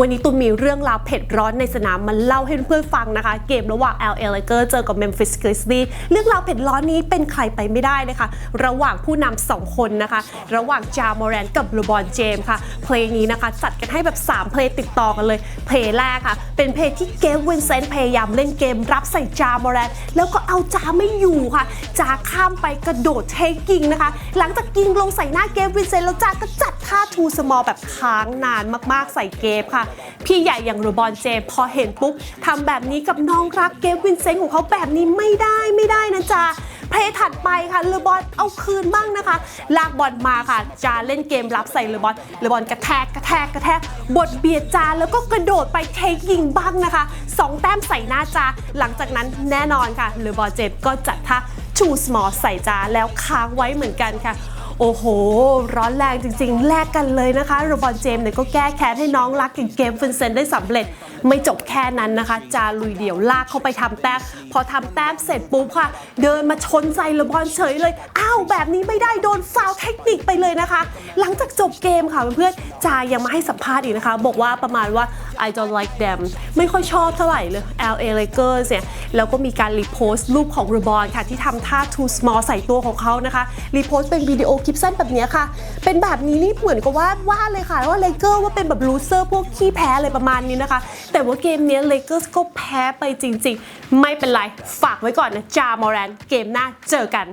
วันนี้ตุนมีเรื่องราวเผ็ดร้อนในสนามมาเล่าให้เพื่อนฟังนะคะ เกมระหว่าง LA Lakers เจอกับ Memphis Grizzlies เรื่องราวเผ็ดร้อนนี้เป็นใครไปไม่ได้เลยค่ะ ระหว่างผู้นำสองคนนะคะ ระหว่างจามอแรนกับเลบอนเจมส์ค่ะ เพลงนี้นะคะ จัดกันให้แบบ 3 เพลงติดต่อกันเลย เพลงแรกค่ะ เป็นเพลงที่เกมวินเซนต์พยายามเล่นเกมรับใส่จามอแรนแล้วก็เอาจาไม่อยู่ ค่ะจาข้ามไปกระโดดเทคยิงนะคะ หลังจากยิงลงใส่หน้าเกมวินเซนแล้วจาก็จัดท่าทูสมอลแบบค้างนานมากๆใส่เกมค่ะ พี่ใหญ่อย่างโรบอนเจพอเห็นปุ๊บทำแบบนี้กับน้องรักเกมวินเซนของเขาแบบนี้ไม่ได้ไม่ได้นะจ๊ะ เพลย์ถัดไปค่ะเลอบอลเอาคืนบ้างนะคะ ลากบอลมาค่ะ จาเล่นเกมรับใส่เลอบอลเลอบอลกระแทกกระแทกกระแทกบทเบียดจาแล้วก็กระโดดไปเทคยิงบ้างนะคะสองแต้มใส่หน้าจา หลังจากนั้นแน่นอนค่ะเลอบอลเจ็บก็จัดท่าชูสมอลใส่จาแล้วค้างไว้เหมือนกันค่ะ โอ้โห ร้อนแรงจริง ๆ แลกกันเลยนะคะโรบอนเจมส์เนี่ยก็แก้แค้นให้น้องรักอย่างเกมฟินเซนได้สำเร็จ ไม่จบแค่นั้นนะคะ จาลุยเดี่ยวลากเข้าไปทำแต้ม พอทำแต้มเสร็จปุ๊บค่ะ เดินมาชนใส่เลบอนเฉยเลย อ้าว แบบนี้ไม่ได้โดนฟาวเทคนิคไปเลยนะคะ หลังจากจบเกมค่ะเพื่อนๆจายังมาให้สัมภาษณ์อีกนะคะ บอกว่าประมาณว่า I don't like them ไม่ค่อยชอบเท่าไหร่เลย LA Lakers เนี่ยแล้วก็มีการรีโพสต์รูปของเรบอนค่ะ ที่ทำท่า too small ใส่ตัวของเขานะคะรีโพสต์เป็นวิดีโอคลิปสั้นแบบนี้ค่ะ เป็นแบบนี้นี่เหมือนกับว่าว่าเลยค่ะ ว่าเลเกอร์ว่าเป็นแบบลูเซอร์พวกขี้แพ้อะไรประมาณนี้นะคะ แต่ว่าเกมนี้เลเกอร์ก็แพ้ไปจริง ๆ ไม่เป็นไร ฝากไว้ก่อนนะจามอแรนเกมหน้าเจอกัน